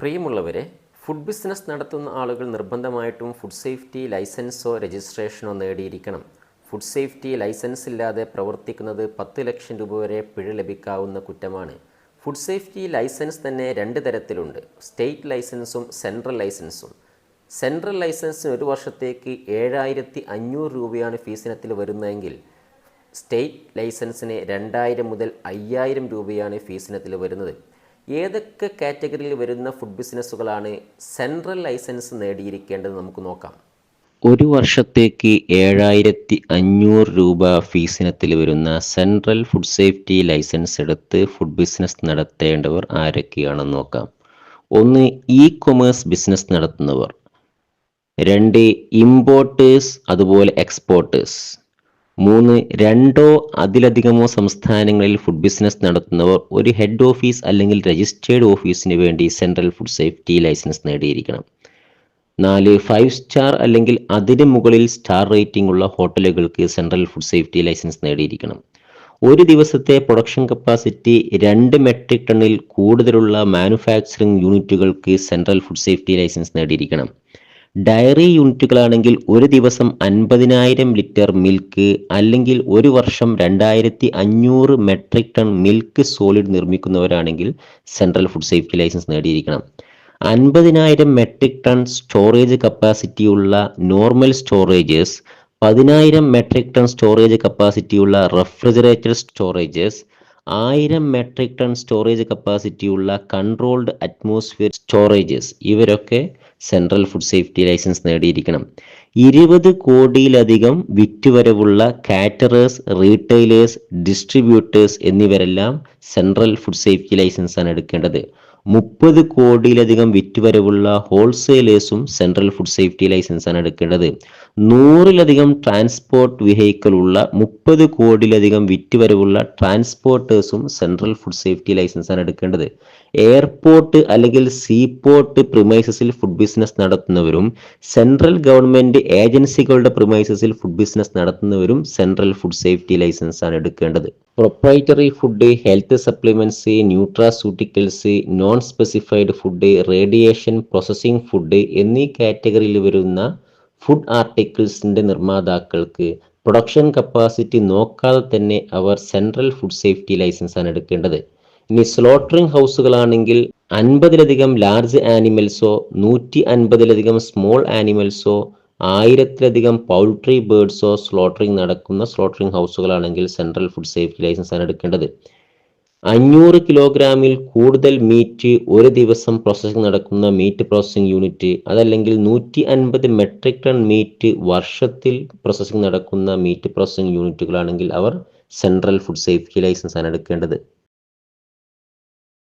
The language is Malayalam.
പ്രിയമുള്ളവരെ ഫുഡ് ബിസിനസ് നടത്തുന്ന ആളുകൾ നിർബന്ധമായിട്ടും ഫുഡ് സേഫ്റ്റി ലൈസൻസോ രജിസ്ട്രേഷനോ നേടിയിരിക്കണം. ഫുഡ് സേഫ്റ്റി ലൈസൻസ് ഇല്ലാതെ പ്രവർത്തിക്കുന്നത് പത്ത് ലക്ഷം രൂപ വരെ പിഴ ലഭിക്കാവുന്ന കുറ്റമാണ്. ഫുഡ് സേഫ്റ്റി ലൈസൻസ് തന്നെ രണ്ട് തരത്തിലുണ്ട്. സ്റ്റേറ്റ് ലൈസൻസും സെൻട്രൽ ലൈസൻസും സെൻട്രൽ ലൈസൻസിന് ഒരു വർഷത്തേക്ക് ഏഴായിരത്തി അഞ്ഞൂറ് രൂപയാണ് ഫീസിനത്തിൽ വരുന്നതെങ്കിൽ സ്റ്റേറ്റ് ലൈസൻസിന് രണ്ടായിരം മുതൽ അയ്യായിരം രൂപയാണ് ഫീസിനത്തിൽ വരുന്നത്. ഏതൊക്കെ കാറ്റഗറിയിൽ വരുന്ന ഫുഡ് ബിസിനസ്സുകളാണ് സെൻട്രൽ ലൈസൻസ് നേടിയിരിക്കേണ്ടത് നമുക്ക് നോക്കാം. ഒരു വർഷത്തേക്ക് ഏഴായിരത്തി അഞ്ഞൂറ് രൂപ ഫീസിനത്തിൽ വരുന്ന സെൻട്രൽ ഫുഡ് സേഫ്റ്റി ലൈസൻസ് എടുത്ത് ഫുഡ് ബിസിനസ് നടത്തേണ്ടവർ ആരൊക്കെയാണെന്ന് നോക്കാം. ഒന്ന് ഇ കൊമേഴ്സ് ബിസിനസ് നടത്തുന്നവർ. രണ്ട് ഇമ്പോർട്ടേഴ്സ് അതുപോലെ എക്സ്പോർട്ടേഴ്സ് മൂന്ന് രണ്ടോ അതിലധികമോ സംസ്ഥാനങ്ങളിൽ ഫുഡ് ബിസിനസ് നടത്തുന്നവർ ഒരു ഹെഡ് ഓഫീസ് അല്ലെങ്കിൽ രജിസ്റ്റേർഡ് ഓഫീസിന് വേണ്ടി സെൻട്രൽ ഫുഡ് സേഫ്റ്റി ലൈസൻസ് നേടിയിരിക്കണം. നാല് ഫൈവ് സ്റ്റാർ അല്ലെങ്കിൽ അതിന് മുകളിൽ സ്റ്റാർ റേറ്റിംഗ് ഉള്ള ഹോട്ടലുകൾക്ക് സെൻട്രൽ ഫുഡ് സേഫ്റ്റി ലൈസൻസ് നേടിയിരിക്കണം. ഒരു ദിവസത്തെ പ്രൊഡക്ഷൻ കപ്പാസിറ്റി രണ്ട് മെട്രിക് ടണ്ണിൽ കൂടുതലുള്ള മാനുഫാക്ചറിംഗ് യൂണിറ്റുകൾക്ക് സെൻട്രൽ ഫുഡ് സേഫ്റ്റി ലൈസൻസ് നേടിയിരിക്കണം. ഡയറി യൂണിറ്റുകളാണെങ്കിൽ ഒരു ദിവസം അൻപതിനായിരം ലിറ്റർ മിൽക്ക് അല്ലെങ്കിൽ ഒരു വർഷം രണ്ടായിരത്തി അഞ്ഞൂറ് മെട്രിക് ടൺ മിൽക്ക് സോളിഡ് നിർമ്മിക്കുന്നവരാണെങ്കിൽ സെൻട്രൽ ഫുഡ് സേഫ്റ്റി ലൈസൻസ് നേടിയിരിക്കണം. അൻപതിനായിരം മെട്രിക് ടൺ സ്റ്റോറേജ് കപ്പാസിറ്റിയുള്ള നോർമൽ സ്റ്റോറേജസ് പതിനായിരം മെട്രിക് ടൺ സ്റ്റോറേജ് കപ്പാസിറ്റിയുള്ള റെഫ്രിജറേറ്റഡ് സ്റ്റോറേജസ് ആയിരം മെട്രിക് ടൺ സ്റ്റോറേജ് കപ്പാസിറ്റിയുള്ള കൺട്രോൾഡ് അറ്റ്മോസ്ഫിയർ സ്റ്റോറേജസ് ഇവരൊക്കെ സെൻട്രൽ ഫുഡ് സേഫ്റ്റി ലൈസൻസ് നേടിയിരിക്കണം. ഇരുപത് കോടിയിലധികം വിറ്റുവരവുള്ള കാറ്ററേഴ്സ് റീറ്റെയിലേഴ്സ് ഡിസ്ട്രിബ്യൂട്ടേഴ്സ് എന്നിവരെല്ലാം സെൻട്രൽ ഫുഡ് സേഫ്റ്റി ലൈസൻസ് ആണ് എടുക്കേണ്ടത്. മുപ്പത് കോടിയിലധികം വിറ്റുവരവുള്ള ഹോൾസെയിലേഴ്സും സെൻട്രൽ ഫുഡ് സേഫ്റ്റി ലൈസൻസ് ആണ് എടുക്കേണ്ടത്. നൂറിലധികം ട്രാൻസ്പോർട്ട് വെഹിക്കിൾ ഉള്ള മുപ്പത് കോടിയിലധികം വിറ്റുവരവുള്ള ട്രാൻസ്പോർട്ടേഴ്സും സെൻട്രൽ ഫുഡ് സേഫ്റ്റി ലൈസൻസ് ആണ് എടുക്കേണ്ടത്. എയർപോർട്ട് അല്ലെങ്കിൽ സീപോർട്ട് പ്രിമൈസസിൽ ഫുഡ് ബിസിനസ് നടത്തുന്നവരും സെൻട്രൽ ഗവൺമെന്റ് ഏജൻസികളുടെ പ്രിമൈസസിൽ ഫുഡ് ബിസിനസ് നടത്തുന്നവരും സെൻട്രൽ ഫുഡ് സേഫ്റ്റി ലൈസൻസ് ആണ് എടുക്കേണ്ടത്. Proprietary food health supplements nutraceuticals non specified food radiation processing food എന്നീ കാറ്റഗറിയിൽ വരുന്ന ഫുഡ് ആർട്ടിക്കിൾസിന്റെ നിർമ്മാതാക്കൾക്ക് പ്രൊഡക്ഷൻ കപ്പാസിറ്റി നോക്കാതെ തന്നെ അവർ സെൻട്രൽ ഫുഡ് സേഫ്റ്റി ലൈസൻസ് ആണ് എടുക്കേണ്ടത്. ഇനി സ്ലോട്ടറിംഗ് ഹൗസുകളാണെങ്കിൽ അൻപതിലധികം ലാർജ് ആനിമൽസോ നൂറ്റി അൻപതിലധികം സ്മോൾ ആനിമൽസോ ആയിരത്തിലധികം പൗൾട്രി ബേർഡ്സോ സ്ലോട്ടറിംഗ് നടക്കുന്ന സ്ലോട്ടറിംഗ് ഹൗസുകളാണെങ്കിൽ സെൻട്രൽ ഫുഡ് സേഫ്റ്റി ലൈസൻസ് ആണ് എടുക്കേണ്ടത്. അഞ്ഞൂറ് കിലോഗ്രാമിൽ കൂടുതൽ മീറ്റ് ഒരു ദിവസം പ്രോസസ്സിംഗ് നടക്കുന്ന മീറ്റ് പ്രോസസ്സിംഗ് യൂണിറ്റ് അതല്ലെങ്കിൽ നൂറ്റി അൻപത് മെട്രിക് ടൺ മീറ്റ് വർഷത്തിൽ പ്രോസസ്സിംഗ് നടക്കുന്ന മീറ്റ് പ്രോസസ്സിംഗ് യൂണിറ്റുകളാണെങ്കിൽ അവർ സെൻട്രൽ ഫുഡ് സേഫ്റ്റി ലൈസൻസ് ആണ് എടുക്കേണ്ടത്.